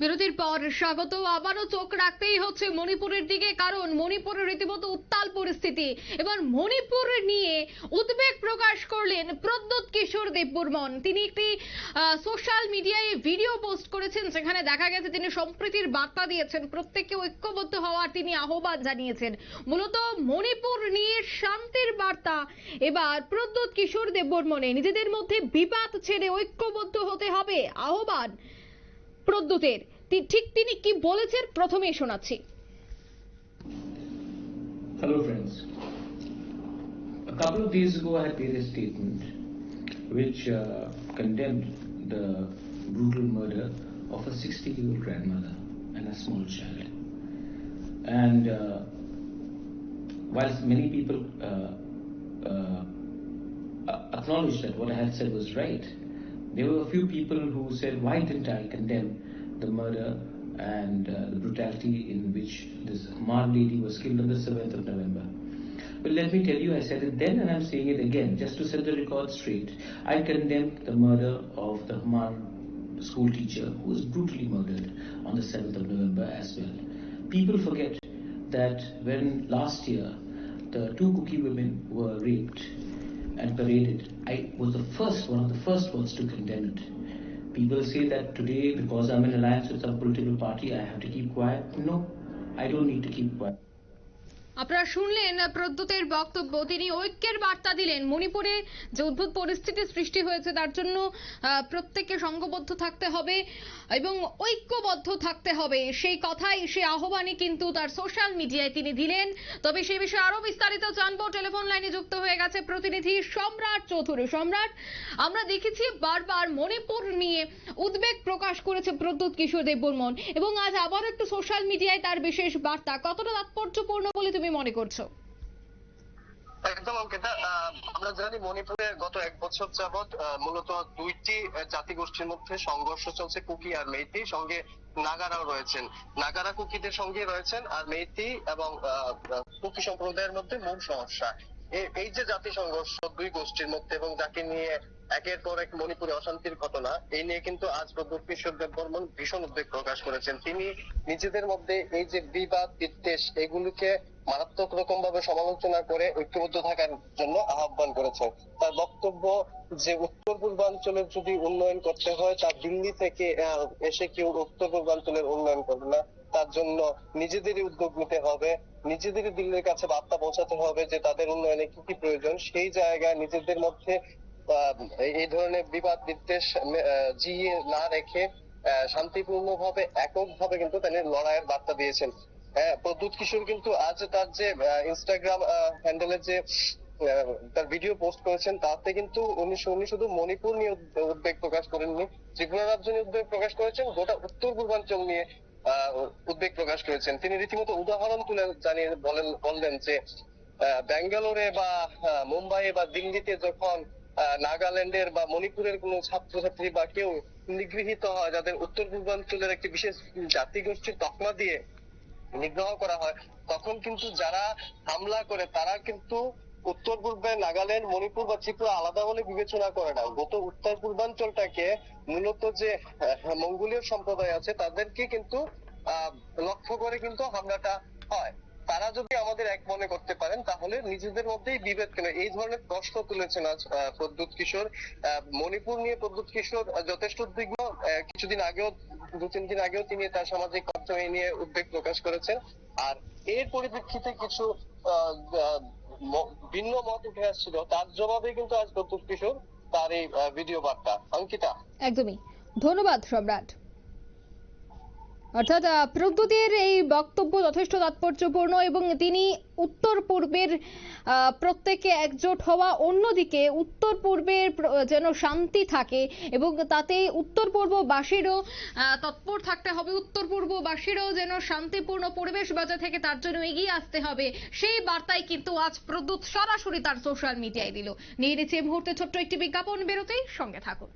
বিরতির পর স্বাগত। আবারও চোখ রাখতেই হচ্ছে মণিপুরের দিকে, কারণ মণিপুরের রীতিমতো উত্তাল পরিস্থিতি। এবার মণিপুর নিয়ে উদ্বেগ প্রকাশ করলেন প্রদ্যুৎ কিশোর দেববর্মন। তিনি একটি সোশ্যাল মিডিয়ায় ভিডিও পোস্ট করেছেন সেখানে দেখা গেছে তিনি সম্প্রীতির বার্তা দিয়েছেন, প্রত্যেককে ঐক্যবদ্ধ হওয়ার তিনি আহ্বান জানিয়েছেন। মূলত মণিপুর নিয়ে শান্তির বার্তা। এবার প্রদ্যুৎ কিশোর দেববর্মনে নিজেদের মধ্যে বিবাদ ছেড়ে ঐক্যবদ্ধ হতে হবে। আহ্বান প্রদ্যুতের তি- ঠিক তিনি কি বলেছেন প্রথমেই শোনাচ্ছি Hello, friends. A couple of days ago, I had made a statement which uh, condemned the brutal murder of a 60 year old grandmother and a small child. And uh, whilst many people uh, uh, a- acknowledged that what I had said was right, there were a few people who said, Why didn't I condemn the murder and uh, the brutality in which this Hamar lady was killed on the 7th of November? Well, let me tell you, I said it then and I'm saying it again, just to set the record straight. I condemned the murder of the Hamar school teacher who was brutally murdered on the 7th of November as well. People forget that when last year the two cookie women were raped and paraded, I was the first, one of the first ones to condemn it. People say that today, because I'm in alliance with some political party, I have to keep quiet. No, I don't need to keep quiet. আপনারা শুনলেন প্রদ্যুতের বক্তব্য। তিনি ঐক্যের বার্তা দিলেন। মণিপুরে যে অদ্ভুত পরিস্থিতি সৃষ্টি হয়েছে, তার জন্য প্রত্যেককে সংঘবদ্ধ থাকতে হবে এবং ঐক্যবদ্ধ থাকতে হবে। সেই কথাই সে আহ্বানই কিন্তু তার সোশ্যাল মিডিয়ায় তিনি দিলেন। তবে সেই বিষয়ে আরও বিস্তারিত জানব। টেলিফোন লাইনে যুক্ত হয়ে গেছে প্রতিনিধি সম্রাট চৌধুরী। সম্রাট, আমরা দেখেছি বারবার মণিপুর নিয়ে উদ্বেগ প্রকাশ করেছে প্রদ্যুৎ কিশোর দেববর্মন। এবং আজ আবার একটু সোশ্যাল মিডিয়ায় তার বিশেষ বার্তা। কতটা তাৎপর্যপূর্ণ বলে তুমি মনে করছ? একদম, অঙ্কিতা। আমরা জানি মণিপুরে গত এক বছর যাবৎ মূলত দুইটি জাতিগোষ্ঠীর মধ্যে সংঘর্ষ চলছে, কুকি আর মেইতি। সঙ্গে নাগারাও রয়েছেন। নাগারা কুকিদের সঙ্গে রয়েছেন আর মেইতি এবং কুকি সম্প্রদায়ের মধ্যে মূল সমস্যা। এই যে জাতি সংঘর্ষ দুই গোষ্ঠীর মধ্যে এবং যাকে নিয়ে একের পর এক মণিপুরে অশান্তির ঘটনা, এই নিয়ে কিন্তু আজ প্রদ্যুৎ কিশোর দেববর্মন ভীষণ উদ্বেগ প্রকাশ করেছেন। তিনি নিজেদের মধ্যে এই যে বিবাদ, বিদ্বেষ, এগুলিকে মারাত্মক রকম ভাবে সমালোচনা করে ঐক্যবদ্ধ থাকার জন্য আহ্বান করেছেন তার বক্তব্য যে উত্তর পূর্বাঞ্চলের যদি উন্নয়ন করতে হয়, তা দিল্লি থেকে এসে কেউ উত্তর পূর্বাঞ্চলের উন্নয়ন করবে না। তার জন্য নিজেদেরই উদ্যোগ নিতে হবে। নিজেদেরই দিল্লির কাছে বার্তা পৌঁছাতে হবে যে তাদের উন্নয়নে কি কি প্রয়োজন। সেই জায়গায় নিজেদের মধ্যে এই- ধরনের বিবাদ বিদ্বেষ জিইয়ে না রেখে শান্তিপূর্ণ ভাবে একক ভাবে কিন্তু তিনি লড়াইয়ের বার্তা দিয়েছেন। প্রদ্যুৎ কিশোর কিন্তু আজ তার যে ইনস্টাগ্রাম হ্যান্ডেলের যে তার ভিডিও পোস্ট করেছেন তাতে কিন্তু উনি শুধু মণিপুর নিয়ে উদ্বেগ প্রকাশ করেননি ত্রিপুরা রাজ্য নিয়ে উদ্বেগ প্রকাশ করেছেন গোটা উত্তর পূর্বাঞ্চল নিয়ে উদ্বেগ প্রকাশ করেছেন। তিনি রীতিমতো উদাহরণ তুলে জানিয়ে বলেন বললেন যে ব্যাঙ্গালোরে বা আহ, মুম্বাইয়ে বা দিল্লিতে যখন নাগাল্যান্ডের বা মণিপুরের কোনো ছাত্রছাত্রী বা কেউ নিগৃহীত হয় যাদের উত্তর পূর্বাঞ্চলের একটি বিশেষ জাতিগোষ্ঠীর তকমা দিয়ে নিগ্রহ করা হয়। তখন কিন্তু যারা হামলা করে, তারা কিন্তু উত্তর পূর্বে নাগাল্যান্ড মণিপুর বা ত্রিপুরা আলাদা বলে বিবেচনা করে না। গত উত্তর পূর্বাঞ্চলটাকে মূলত যে মঙ্গোলীয় সম্প্রদায় আছে, তাদেরকে কিন্তু লক্ষ্য করে কিন্তু হামলাটা হয়। তারা যদি আমাদের এক মনে করতে পারেন, তাহলে নিজেদের মধ্যেই বিভেদ কেন? এই ধরনের প্রশ্ন তুলেছেন আজ প্রদ্যুৎ কিশোর। মণিপুর নিয়ে প্রদ্যুৎ কিশোর যথেষ্ট উদ্বিগ্ন কিছুদিন আগেও দু তিন দিন আগেও তিনি তার সামাজিক মাধ্যমে এই নিয়ে উদ্বেগ প্রকাশ করেছেন। আর এর পরিপ্রেক্ষিতে কিছু ভিন্ন মত উঠে আসছিল। তার জবাবে কিন্তু আজ প্রদ্যুৎ কিশোর তার এই ভিডিও বার্তা। অঙ্কিতা। একদমই। ধন্যবাদ সম্রাট। অর্থাৎ প্রদ্যুতের এই বক্তব্য যথেষ্ট তাৎপর্যপূর্ণ এবং তিনি উত্তর পূর্বের প্রত্যেকে একজোট হওয়া অন্যদিকে উত্তর পূর্বের যেন শান্তি থাকে এবং তাতে উত্তর পূর্ববাসীরও তৎপর থাকতে হবে। উত্তর পূর্ববাসীরও যেন শান্তিপূর্ণ পরিবেশ বজায় থেকে তার জন্য এগিয়ে আসতে হবে। সেই বার্তাই কিন্তু আজ প্রদ্যুৎ সরাসরি তার সোশ্যাল মিডিয়ায় দিল। নিয়ে নিচ্ছে মুহূর্তে ছোট্ট একটি বিজ্ঞাপন। বেরোতেই সঙ্গে থাকুন।